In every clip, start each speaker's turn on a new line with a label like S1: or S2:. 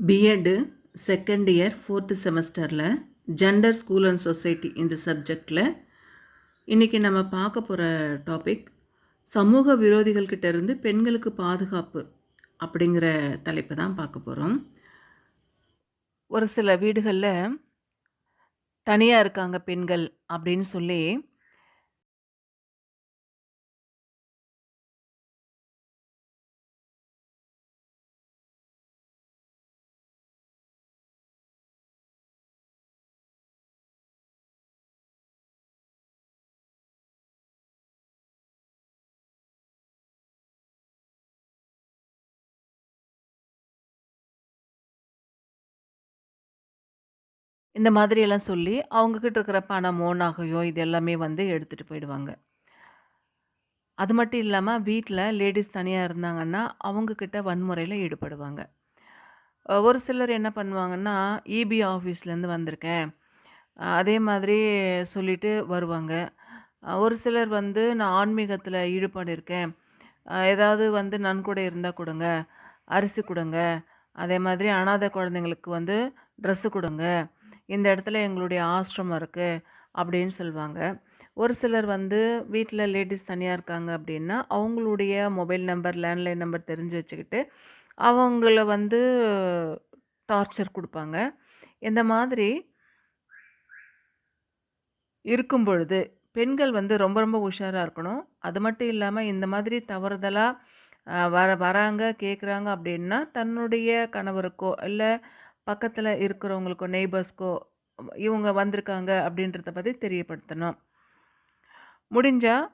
S1: B Ed second year fourth செமஸ்டரில் gender school and society இந்த சப்ஜெக்டில் இன்றைக்கி நம்ம பார்க்க போகிற டாபிக் சமூக விரோதிகள்கிட்ட இருந்து பெண்களுக்கு பாதுகாப்பு அப்படிங்கிற தலைப்பு தான் பார்க்க போகிறோம் ஒரு சில வீடுகளில் தனியாக இருக்காங்க பெண்கள் அப்படின்னு சொல்லி இந்த மாதிரியெல்லாம் சொல்லி அவங்கக்கிட்ட இருக்கிற பணமோ நகையோ இது எல்லாமே வந்து எடுத்துகிட்டு போயிடுவாங்க. அது மட்டும் இல்லாமல் வீட்டில் லேடிஸ் தனியாக இருந்தாங்கன்னா அவங்கக்கிட்ட வன்முறையில் ஈடுபடுவாங்க. ஒரு சிலர் என்ன பண்ணுவாங்கன்னா இபி ஆஃபீஸ்லேருந்து வந்திருக்கேன். அதே மாதிரி சொல்லிட்டு வருவாங்க. ஒரு சிலர் வந்து நான் ஆன்மீகத்தில் ஈடுபாடு இருக்கேன் ஏதாவது வந்து நன்கொடை இருந்தால் கொடுங்க. அரிசி கொடுங்க. அதே மாதிரி அனாதை குழந்தைங்களுக்கு வந்து ட்ரெஸ்ஸு கொடுங்க. இந்த இடத்துல எங்களுடைய ஆசிரமம் இருக்குது அப்படின்னு சொல்லுவாங்க ஒரு சிலர் வந்து வீட்டில் லேடிஸ் தனியாக இருக்காங்க அப்படின்னா அவங்களுடைய மொபைல் நம்பர் லேண்ட்லைன் நம்பர் தெரிஞ்சு வச்சுக்கிட்டு அவங்கள வந்து டார்ச்சர் கொடுப்பாங்க. இந்த மாதிரி இருக்கும் பொழுது பெண்கள் வந்து ரொம்ப ரொம்ப உஷாராக இருக்கணும். அது மட்டும் இல்லாமல் இந்த மாதிரி தவறுதலாக வர வராங்க கேட்குறாங்க அப்படின்னா தன்னுடைய கணவருக்கோ இல்லை பக்கத்தில் இருக்கிறவங்களுக்கோ நெய்பர்ஸ்க்கோ இவங்க வந்திருக்காங்க அப்படின்றத பற்றி தெரியப்படுத்தணும். முடிஞ்சால்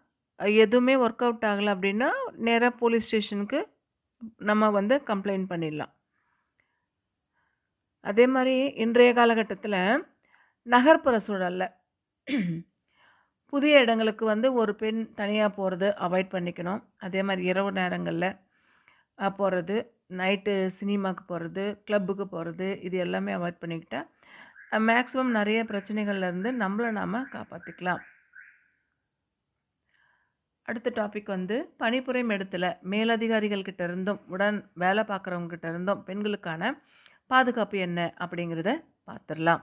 S1: எதுவுமே ஒர்க் அவுட் ஆகலை அப்படின்னா நேராக போலீஸ் ஸ்டேஷனுக்கு நம்ம வந்து கம்ப்ளைண்ட் பண்ணிடலாம். அதே மாதிரி இன்றைய காலகட்டத்தில் நகர்ப்புற சூழலில் புதிய இடங்களுக்கு வந்து ஒரு பெண் தனியாக போகிறது அவாய்ட் பண்ணிக்கணும். அதே மாதிரி இரவு நேரங்களில் போகிறது நைட்டு சினிமாவுக்கு போகிறது கிளப்புக்கு போகிறது இது எல்லாமே அவாய்ட் பண்ணிக்கிட்டா மேக்ஸிமம் நிறைய பிரச்சனைகள்லேருந்து நம்மளை நாம் காப்பாற்றிக்கலாம் அடுத்த டாபிக் வந்து பணிபுரியும் இடத்துல மேலதிகாரிகள்கிட்ட இருந்தும் உடன் வேலை பார்க்குறவங்ககிட்ட இருந்தும் பெண்களுக்கான பாதுகாப்பு என்ன அப்படிங்கிறத பார்த்துடலாம்.